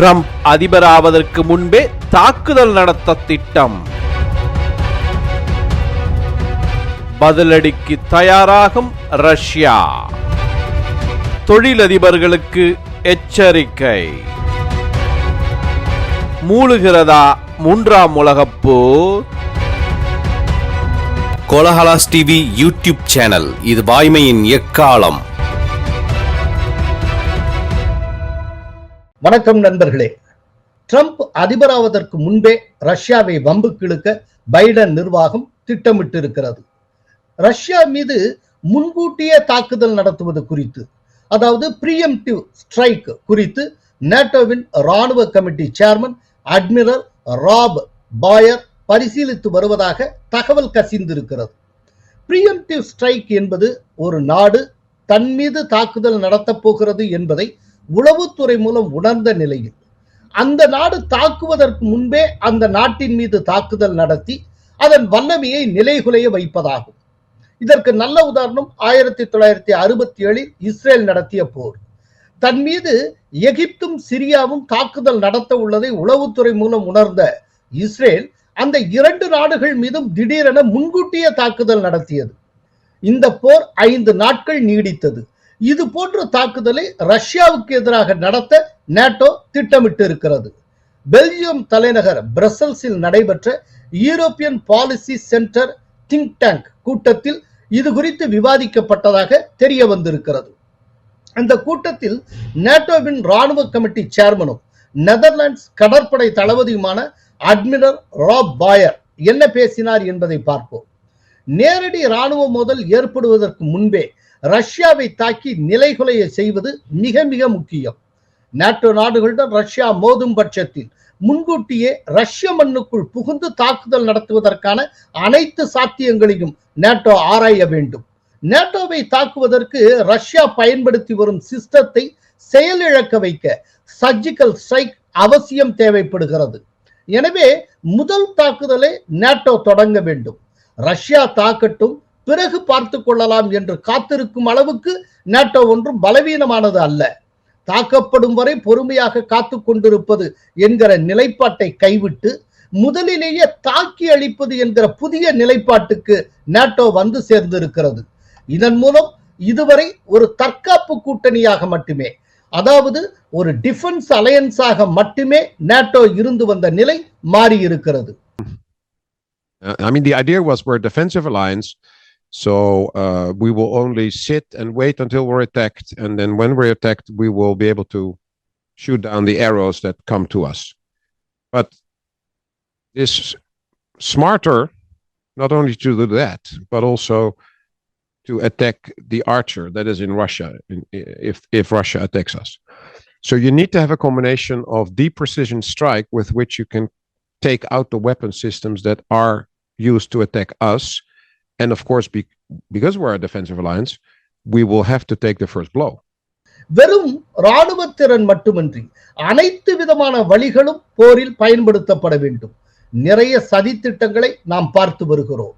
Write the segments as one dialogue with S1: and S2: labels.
S1: Trump அதிபராவதற்கு முன்பே தாக்குதல் நடத்த திட்டம். பதிலடிக்கு தயாராகும் ரஷ்யா. தொழிலதிபர்களுக்கு எச்சரிக்கை. மூழுகிறதா மூன்றாம் உலகப் போர்?
S2: கோலஹலாஸ் டிவி யூடியூப் சேனல் இது வாய்மையின் எக்காலம்?
S3: வணக்கம் நண்பர்களே. ட்ரம்ப் அதிபராவதற்கு முன்பே ரஷ்யாவை வம்புக்கு இழுக்க பைடன் நிர்வாகம் திட்டமிட்டிருக்கிறது. ரஷ்யா மீது முன்கூட்டியே தாக்குதல் நடத்துவது குறித்து அதாவது பிரியம்டிவ் ஸ்ட்ரைக் குறித்து நேட்டோவின் ராணுவ committee chairman admiral Rob Bauer பரிசீலித்து வருவதாக தகவல் கசிந்திருக்கிறது. பிரியம்டிவ் ஸ்ட்ரைக் என்பது ஒரு நாடு தன் மீது தாக்குதல் நடத்தப் போகிறது என்பதை உளவுத்துறை மூலம் உணர்ந்த நிலையில் அந்த நாடு தாக்குவதற்கு முன்பே அந்த நாட்டின் மீது தாக்குதல் நடத்தி அதன் வல்லமையை நிலைகுலைய வைப்பதாகும். இதற்கு நல்ல உதாரணம் ஆயிரத்தி தொள்ளாயிரத்தி அறுபத்தி ஏழில் இஸ்ரேல் நடத்திய போர். தன் மீது எகிப்தும் சிரியாவும் தாக்குதல் நடத்த உள்ளதை உளவுத்துறை மூலம் உணர்ந்த இஸ்ரேல் அந்த இரண்டு நாடுகள் மீதும் திடீரென முன்கூட்டியே தாக்குதல் நடத்தியது. இந்த போர் ஐந்து நாட்கள் நீடித்தது. இது போன்ற தாக்குதலை ரஷ்யாவுக்கு எதிராக நடத்த நேட்டோ திட்டமிட்டு இருக்கிறது பெல்ஜியம் தலைநகர் பிரசல்ஸில் நடைபெற்ற European policy centre think tank கூட்டத்தில் இது குறித்து விவாதிக்கப்பட்டதாக தெரிய வந்திருக்கிறது. அந்த கூட்டத்தில் நேட்டோவின் ராணுவ கமிட்டி சேர்மனும் நெதர்லாண்ட்ஸ் கடற்படை தளபதியுமான அட்மிரல் ராப் பாயர் என்ன பேசினார் என்பதை பார்ப்போம். நேரடி ராணுவ மோதல் ஏற்படுவதற்கு முன்பே ரஷ்யாவை தாக்கி நிலைகுலைய செய்வது மிக மிக முக்கியம். நாட்டோ நாடுகளுடன் ரஷ்யா மோதும் பட்சத்தில் முன்கூட்டியே ரஷ்ய மண்ணுக்குள் புகுந்து தாக்குதல் நடத்துவதற்கான அனைத்து சாத்தியங்களையும் நேட்டோ ஆராய வேண்டும். நேட்டோவை தாக்குவதற்கு ரஷ்யா பயன்படுத்தி வரும் சிஸ்டத்தை செயலிழக்க வைக்க சர்ஜிக்கல் ஸ்ட்ரைக் அவசியம் தேவைப்படுகிறது. எனவே முதல் தாக்குதலை நேட்டோ தொடங்க வேண்டும். ரஷ்யா தாக்கட்டும் பிறகு பார்த்து கொள்ளலாம் என்று காத்திருக்கும் அளவுக்கு நேட்டோ ஒன்றும் பலவீனமானது அல்ல. தாக்கப்படும் வரை பொறுமையாக காத்து கொண்டிருப்பது என்கிற நிலைப்பாட்டை கைவிட்டு முதலிலேயே தாக்கி அளிப்பது என்கிற புதிய நிலைப்பாட்டுக்கு நேட்டோ வந்து சேர்ந்திருக்கிறது. இதன் மூலம் இதுவரை ஒரு தற்காப்பு கூட்டணியாக மட்டுமே அதாவது ஒரு டிஃபென்ஸ் அலையன்ஸாக மட்டுமே நேட்டோ இருந்து வந்த நிலை மாறி இருக்கிறது
S4: I mean, the idea was we're a defensive alliance, so uh, we will only sit and wait until we're attacked, and then when we're attacked, we will be able to shoot down the arrows that come to us. But it's smarter not only to do that, but also to attack the archer that is in Russia in, if if Russia attacks us. So you need to have a combination of deep precision strike with which you can take out the weapon systems that are used to attack us. And of course, be, because we're a defensive alliance, we will have to take the first blow.
S3: வெறும் இராணுவ திறன் மட்டுமின்றி அனைத்து விதமான வழிகளும் போரில் பயன்படுத்தப்பட வேண்டும் நிறைய சதி திட்டங்களை நாம் பார்த்து வருகிறோம்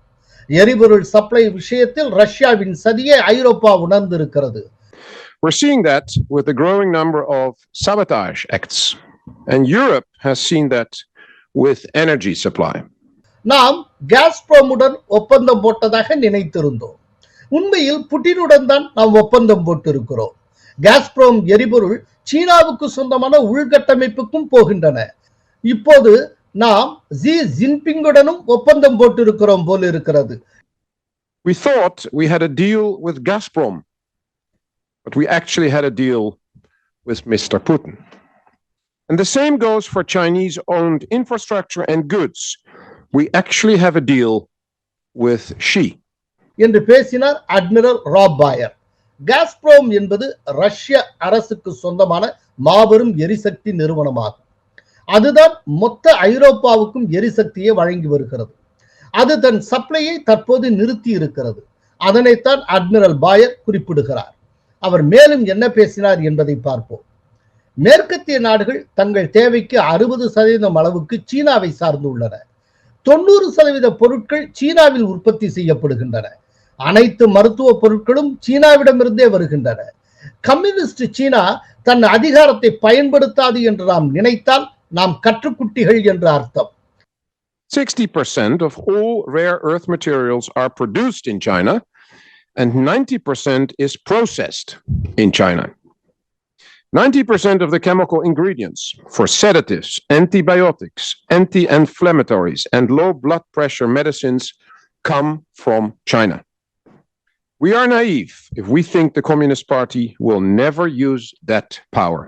S3: எரிபொருள் சப்ளை விஷயத்தில் ரஷ்யாவின் சதியை ஐரோப்பா உணர்ந்திருக்கிறது
S4: We're seeing that with the growing number of sabotage acts. And Europe has seen that with energy supply.
S3: நாம் காஸ்ப்ரோமுடன் ஒப்பந்தம் போட்டதாக நினைத்திருந்தோம் உண்மையில் புட்டினுடன் தான் நாம் ஒப்பந்தம் போட்டிருக்கிறோம் காஸ்ப்ரோம் எரிபொருள் சீனாவுக்கு சொந்தமான உள்கட்டமைப்புக்கும் போகின்றன இப்போது நாம் ஜி ஜின்பிங்குடனும் ஒப்பந்தம் போட்டிருக்கிறோம் போல் இருக்கிறது
S4: We thought we had a deal with Gazprom, but we actually had a deal with Mr. Putin. And the same goes for Chinese owned infrastructure and goods. We actually have a deal with she.
S3: என்று பேசினார் admiral Rob பாயர் Gazprom என்பது ரஷ்ய அரசுக்கு சொந்தமான மாபெரும் எரிசக்தி நிறுவனமாகும். அதுதான் மொத்த ஐரோப்பாவுக்கும் எரிசக்தியை வழங்கி வருகிறது. அது தன் சப்ளையை தற்போது நிறுத்தி இருக்கிறது. அதனைத்தான் அட்மிரல் பாயர் குறிப்பிடுகிறார். அவர் மேலும் என்ன பேசினார் என்பதை பார்ப்போம். மேற்கத்திய நாடுகள் தங்கள் தேவைக்கு அறுபது சதவீதம் அளவுக்கு சீனாவை சார்ந்துள்ளன. தொண்ணூறு சதவீத பொருட்கள் சீனாவில் உற்பத்தி செய்யப்படுகின்றன. அனைத்து மருத்துவ பொருட்களும் சீனாவிடமிருந்தே வருகின்றன. கம்யூனிஸ்ட் சீனா தன் அதிகாரத்தை பயன்படுத்தாது என்று நாம் நினைத்தால் நாம் கற்றுக்குட்டிகள் என்ற அர்த்தம்.
S4: 60% of all rare earth materials are produced in China, and 90% is processed in China. 90% of the chemical ingredients for sedatives, antibiotics, anti inflammatories, and low blood pressure medicines come from China. We are naive if we think the Communist Party will never use that power.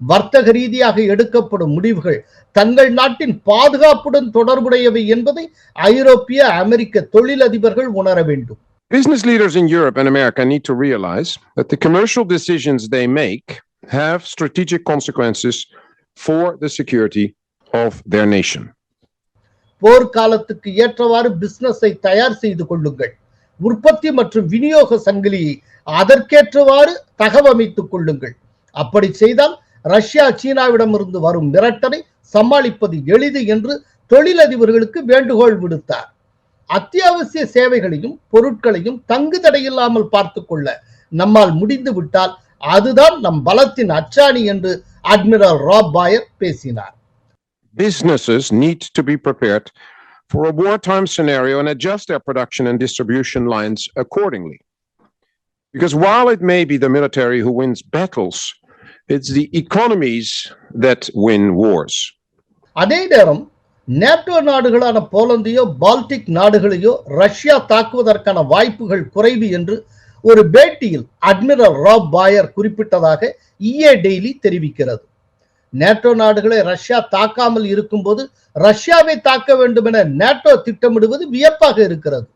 S3: வர்த்தக ரீதியாக எடுக்கப்படும் முடிவுகள் தங்கள் நாட்டின் பாதுகாப்புடன் தொடர்புடையவை என்பதை ஐரோப்பிய அமெரிக்க தொழிலதிபர்கள் உணர வேண்டும்
S4: Business leaders in Europe and America need to realize that the commercial decisions they make have strategic consequences for the security of their nation.
S3: போர்க்காலத்துக்கு ஏற்றவாறு பிசினஸை தயார் செய்து கொள்ளுங்கள் உற்பத்தி மற்றும் விநியோக சங்கிலியை அதற்கேற்றவாறு தகவமைத்துக் கொள்ளுங்கள் அப்படி செய்தால் ரஷ்யா சீனாவிடமிருந்து வரும் மிரட்டலை சமாளிப்பது எளிது என்று தொழிலதிபர்களுக்கு வேண்டுகோள் விடுத்தார் அத்தியாவசிய சேவைகளையும் பொருட்களையும் தங்கு தடையில்லாமல் பார்த்து கொள்ள நம்மால் முடிந்து விட்டால் அதுதான் நம் பலத்தின் அச்சாணி என்று அட்மிரல் ராப் பாயர் பேசினார்
S4: Businesses need to be prepared for a wartime scenario and adjust their production and distribution lines accordingly. Because while it may be the military who wins battles, it's the economies that win wars.
S3: அதே நேரம் NATO நாடுகளான போலந்தையோ Baltic நாடுகளையோ Russia தாக்குவதற்கான வாய்ப்புகள் குறைவு என்று ஒரு பேட்டியில் admiral Rob Bauer குறிப்பிட்டதாக EA Daily தெரிவிக்கிறது. நேட்டோ நாடுகளை ரஷ்யா தாக்காமல் இருக்கும்போது ரஷ்யாவை தாக்க வேண்டும் என நேட்டோ திட்டமிடுவது வியப்பாக இருக்கிறது.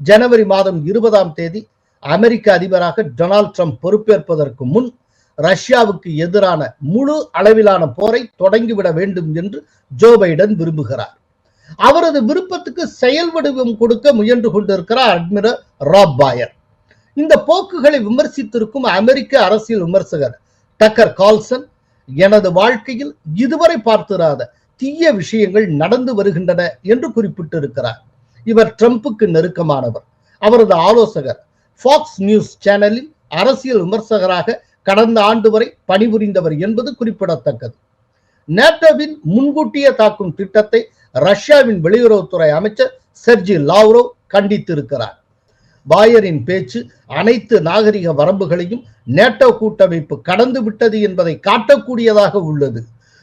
S3: ஜனவரி மாதம் இருபதாம் தேதி அமெரிக்க அதிபராக டொனால்ட் ட்ரம்ப் பொறுப்பேற்பதற்கு முன் ரஷ்யாவுக்கு எதிரான முழு அளவிலான போரை தொடங்கிவிட வேண்டும் என்று ஜோ பைடன் விரும்புகிறார். அவரது விருப்பத்துக்கு செயல் வடிவம் கொடுக்க முயன்று கொண்டிருக்கிறார் அட்மிரல் ராப் பாயர். இந்த போக்குகளை விமர்சித்திருக்கும் அமெரிக்க அரசியல் விமர்சகர் டக்கர் கால்சன் எனது வாழ்க்கையில் இதுவரை பார்த்திராத தீய விஷயங்கள் நடந்து வருகின்றன என்று குறிப்பிட்டிருக்கிறார். இவர் ட்ரம்ப்புக்கு நெருக்கமானவர். அவரது ஆலோசகர் ஃபாக்ஸ் நியூஸ் சேனலில் அரசியல் விமர்சகராக கடந்த ஆண்டு வரை பணிபுரிந்தவர் என்பது குறிப்பிடத்தக்கது. நேட்டோவின் முன்கூட்டியே தாக்கும் திட்டத்தை ரஷ்யாவின் வெளியுறவுத்துறை அமைச்சர் செர்ஜி லாவ்ரோ கண்டித்திருக்கிறார். பாயரின் பேச்சு அனைத்து நாகரிக வரம்புகளையும் நேட்டோ கூட்டமைப்பு கடந்து விட்டது என்பதை காட்டக்கூடியதாக உள்ளது.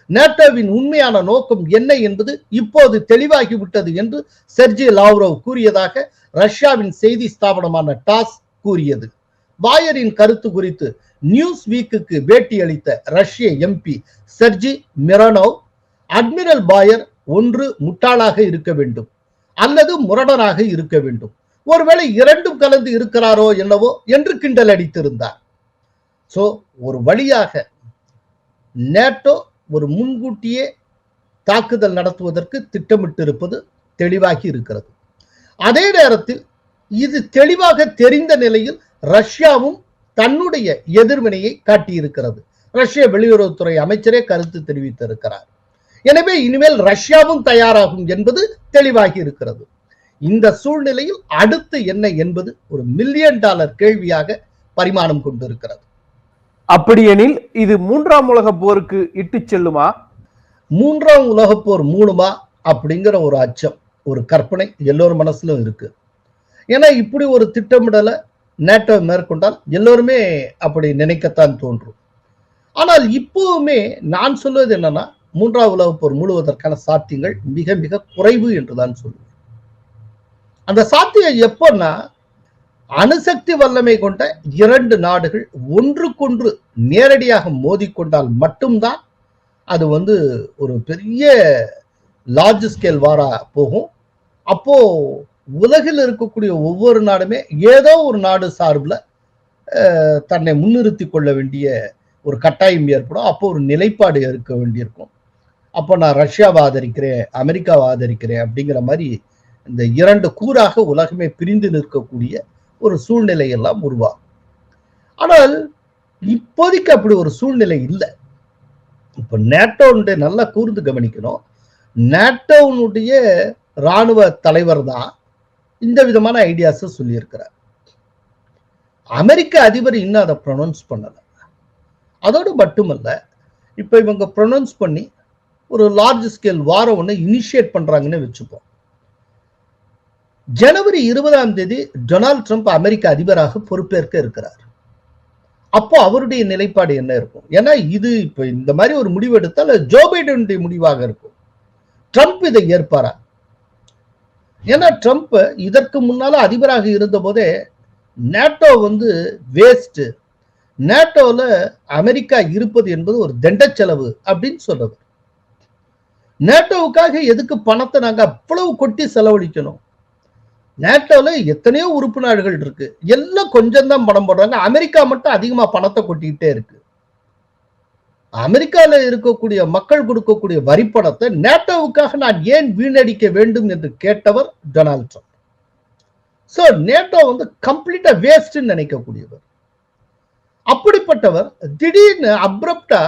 S3: நேட்டோவின் உண்மையான நோக்கம் என்ன என்பது இப்போது தெளிவாகிவிட்டது என்று செர்ஜி லாவ்ரோவ் கூறியதாக ரஷ்யாவின் செய்தி ஸ்தாபனமான டாஸ் கூறியது. பாயரின் கருத்து குறித்து நியூஸ் வீக்குக்கு பேட்டி அளித்த ரஷ்ய MP Sergei Mironov admiral Bauer ஒன்று முட்டாளாக இருக்க வேண்டும் அல்லது முரடனாக இருக்க வேண்டும். ஒருவேளை இரண்டும் கலந்து இருக்கிறாரோ என்னவோ என்று கிண்டல் அடித்திருந்தார். சோ ஒரு வழியாக நேட்டோ ஒரு முன்கூட்டியே தாக்குதல் நடத்துவதற்கு திட்டமிட்டிருப்பது தெளிவாகி இருக்கிறது. அதே நேரத்தில் இது தெளிவாக தெரிந்த நிலையில் ரஷ்யாவும் தன்னுடைய எதிர்வினையை காட்டியிருக்கிறது. ரஷ்ய வெளியுறவுத்துறை அமைச்சரே கருத்து தெரிவித்திருக்கிறார். எனவே இனிமேல் ரஷ்யாவும் தயாராகும் என்பது தெளிவாகி இருக்கிறது. இந்த சூழ்நிலையில் அடுத்து என்ன என்பது ஒரு மில்லியன் டாலர் கேள்வியாக பரிமாணம் கொண்டிருக்கிறது.
S1: அப்படியெனில் இது மூன்றாம் உலக போருக்கு இட்டுச் செல்லுமா?
S3: மூன்றாம் உலகப் போர் மூணுமா அப்படிங்கிற ஒரு அச்சம் ஒரு கற்பனை எல்லோரும் மனசுலும் இருக்கு. ஏன்னா இப்படி ஒரு திட்டமிடலை நேட்டோ மேற்கொண்டால் எல்லோருமே அப்படி நினைக்கத்தான் தோன்றும். ஆனால் இப்போவுமே நான் சொல்வது என்னன்னா மூன்றாவது உலகப் போர் முழுவதற்கான சாத்தியங்கள் மிக மிக குறைவு என்றுதான் சொல்லுவேன். அந்த சாத்தியம் எப்போன்னா அணுசக்தி வல்லமை கொண்ட இரண்டு நாடுகள் ஒன்றுக்கொன்று நேரடியாக மோதிக்கொண்டால் மட்டும்தான் அது வந்து ஒரு பெரிய லார்ஜ் ஸ்கேல் வாரா போகும். அப்போ உலகில் இருக்கக்கூடிய ஒவ்வொரு நாடுமே ஏதோ ஒரு நாடு சார்பில் தன்னை முன்னிறுத்தி கொள்ள வேண்டிய ஒரு கட்டாயம் ஏற்படும். அப்போ ஒரு நிலைப்பாடு இருக்க வேண்டியிருக்கும். அப்போ நான் ரஷ்யாவை ஆதரிக்கிறேன் அமெரிக்காவை ஆதரிக்கிறேன் அப்படிங்கிற மாதிரி இந்த இரண்டு கூறாக உலகமே பிரிந்து நிற்கக்கூடிய ஒரு சூழ்நிலை எல்லாம் உருவாகும். ஆனால் இப்போதைக்கு அப்படி ஒரு சூழ்நிலை இல்லை. இப்போ நேட்டோனுடைய நல்லா கூர்ந்து கவனிக்கணும். நேட்டோனுடைய ராணுவ தலைவர் தான் இந்த விதமான ஐடியாஸை சொல்லியிருக்கிறார். அமெரிக்க அதிபர் இன்னும் அதை ப்ரொனவுன்ஸ் பண்ணல. அதோடு மட்டுமல்ல இப்போ இவங்க ப்ரொனவுன்ஸ் பண்ணி ஒரு லார்ஜ் ஸ்கேல் வாரம் ஒன்று இனிஷியேட் பண்றாங்கன்னு வச்சுப்போம். ஜனவரி இருபதாம் தேதி டொனால்ட் ட்ரம்ப் அமெரிக்க அதிபராக பொறுப்பேற்க இருக்கிறார். அப்போ அவருடைய நிலைப்பாடு என்ன இருக்கும்? ஏன்னா இது இப்போ இந்த மாதிரி ஒரு முடிவு எடுத்தால் ஜோ பைடனுடைய முடிவாக இருக்கும். ட்ரம்ப் இதை ஏற்பாரா? ஏன்னா ட்ரம்ப் இதற்கு முன்னால அதிபராக இருந்த போதே நேட்டோ வந்து வேஸ்ட் நேட்டோல அமெரிக்கா இருப்பது என்பது ஒரு தண்ட செலவு அப்படின்னு சொல்றவர் நேட்டோவுக்காக எதுக்கு பணத்தை நாங்கள் அவ்வளவு கொட்டி செலவழிக்கணும்? நேட்டோவில் எத்தனையோ உறுப்பு நாடுகள் இருக்கு. எல்லாம் கொஞ்சம் தான் பணம் போடுறாங்க. அமெரிக்கா மட்டும் அதிகமாக பணத்தை கொட்டிக்கிட்டே இருக்கு. அமெரிக்கால இருக்கக்கூடிய மக்கள் கொடுக்கக்கூடிய வரிப்பணத்தை நேட்டோவுக்காக நான் ஏன் வீணடிக்க வேண்டும் என்று கேட்டவர் டொனால்ட் ட்ரம்ப். ஸோ நேட்டோ வந்து கம்ப்ளீட்டா வேஸ்ட்னு நினைக்கக்கூடியவர். அப்படிப்பட்டவர் திடீர்னு அப்ரப்டா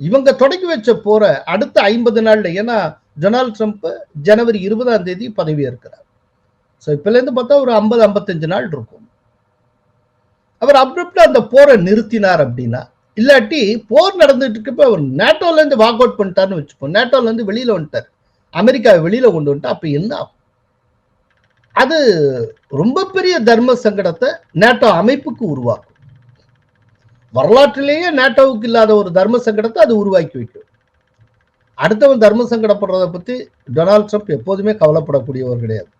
S3: இவங்க தொடங்கி வச்ச போற அடுத்த ஐம்பது நாள்ல ஏன்னா டொனால்ட் ட்ரம்ப் ஜனவரி இருபதாம் தேதி பதவியேற்கிறார். ஸோ ஸோ இருந்து பார்த்தா ஒரு ஐம்பது ஐம்பத்தஞ்சு நாள் இருக்கும். அவர் அப்ரப்டா அந்த போரை நிறுத்தினார் அப்படின்னா இல்லாட்டி போர் நடந்துட்டு இருக்கப்ப அவர் நேட்டோல இருந்து வாக் அவுட் பண்ணிட்டாருன்னு வச்சுப்போம் நேட்டோல இருந்து வெளியில வந்துட்டார். அமெரிக்காவை வெளியில கொண்டு வந்துட்டா அப்ப என்ன ஆகும்? அது ரொம்ப பெரிய தர்ம சங்கடத்தை நேட்டோ அமைப்புக்கு உருவாக்கும். வரலாற்றிலேயே நேட்டோவுக்கு இல்லாத ஒரு தர்ம சங்கடத்தை அது உருவாக்கி வைக்கும். அடுத்தவன் தர்ம சங்கடப்படுறத பத்தி டொனால்ட் ட்ரம்ப் எப்போதுமே கவலைப்படக்கூடியவர் கிடையாது.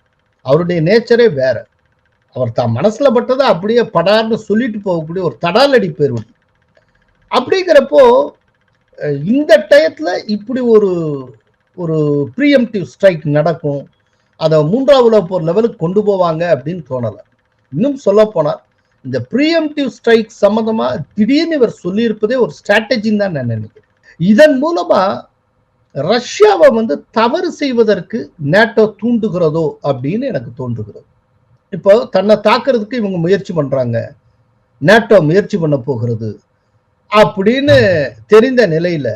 S3: அவருடைய நேச்சரே வேற. அவர் தான் மனசுல பட்டதை அப்படியே படார்னு சொல்லிட்டு போகக்கூடிய ஒரு தடாலடி பேர்வழி அப்படிங்கிறப்போ இந்த டயத்தில் இப்படி ஒரு ஒரு ப்ரீஎம்டிவ் ஸ்ட்ரைக் நடக்கும். அதை மூன்றாவது உலக போர் லெவலுக்கு கொண்டு போவாங்க அப்படின்னு தோணலை. இன்னும் சொல்ல போனால் இந்த ப்ரீஎம்டிவ் ஸ்ட்ரைக் சம்மந்தமாக திடீர்னு இவர் சொல்லியிருப்பதே ஒரு ஸ்ட்ராட்டஜின்னு தான் நான் நினைக்கிறேன். இதன் மூலமாக ரஷ்யாவை வந்து தவறு செய்வதற்கு நேட்டோ தூண்டுகிறதோ அப்படின்னு எனக்கு தோன்றுகிறது. இப்போ தன்னை தாக்குறதுக்கு இவங்க முயற்சி பண்ணுறாங்க நேட்டோ முயற்சி பண்ண போகிறது. அப்படின்னு தெரிந்த நிலையில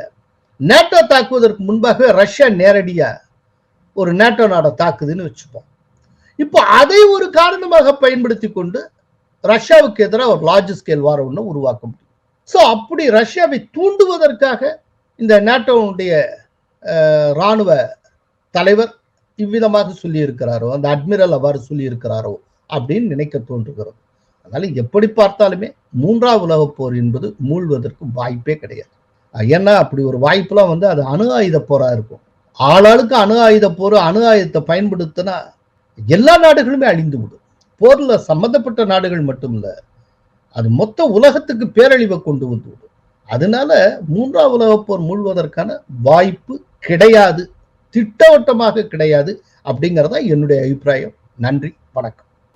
S3: நேட்டோ தாக்குவதற்கு முன்பாக ரஷ்யா நேரடியா ஒரு நேட்டோ நாடை தாக்குதுன்னு வச்சுப்போம். இப்போ அதை ஒரு காரணமாக பயன்படுத்தி கொண்டு ரஷ்யாவுக்கு எதிராக ஒரு லார்ஜ் ஸ்கேல் வார ஒன்று உருவாக்க முடியும். ஸோ அப்படி ரஷ்யாவை தூண்டுவதற்காக இந்த நேட்டோனுடைய அஹ், ராணுவ தலைவர் இவ்விதமாக சொல்லியிருக்கிறாரோ அந்த அட்மிரல் அவ்வாறு சொல்லியிருக்கிறாரோ அப்படின்னு நினைக்க தோன்றுகிறது. அதனால எப்படி பார்த்தாலுமே மூன்றாவது உலகப் போர் என்பது மூழ்வதற்கு வாய்ப்பே கிடையாது. ஏன்னா அப்படி ஒரு வாய்ப்புலாம் வந்து அது அணு ஆயுத போராக இருக்கும். ஆளாளுக்கு அணு ஆயுத போர் அணு ஆயுதத்தை பயன்படுத்தினா எல்லா நாடுகளுமே அழிந்து விடும். போர்ல சம்பந்தப்பட்ட நாடுகள் மட்டும் இல்லை அது மொத்த உலகத்துக்கு பேரழிவை கொண்டு வந்து விடும். அதனால மூன்றாவது உலகப் போர் மூழ்வதற்கான வாய்ப்பு கிடையாது திட்டவட்டமாக கிடையாது அப்படிங்கறதா என்னுடைய அபிப்பிராயம். நன்றி வணக்கம்.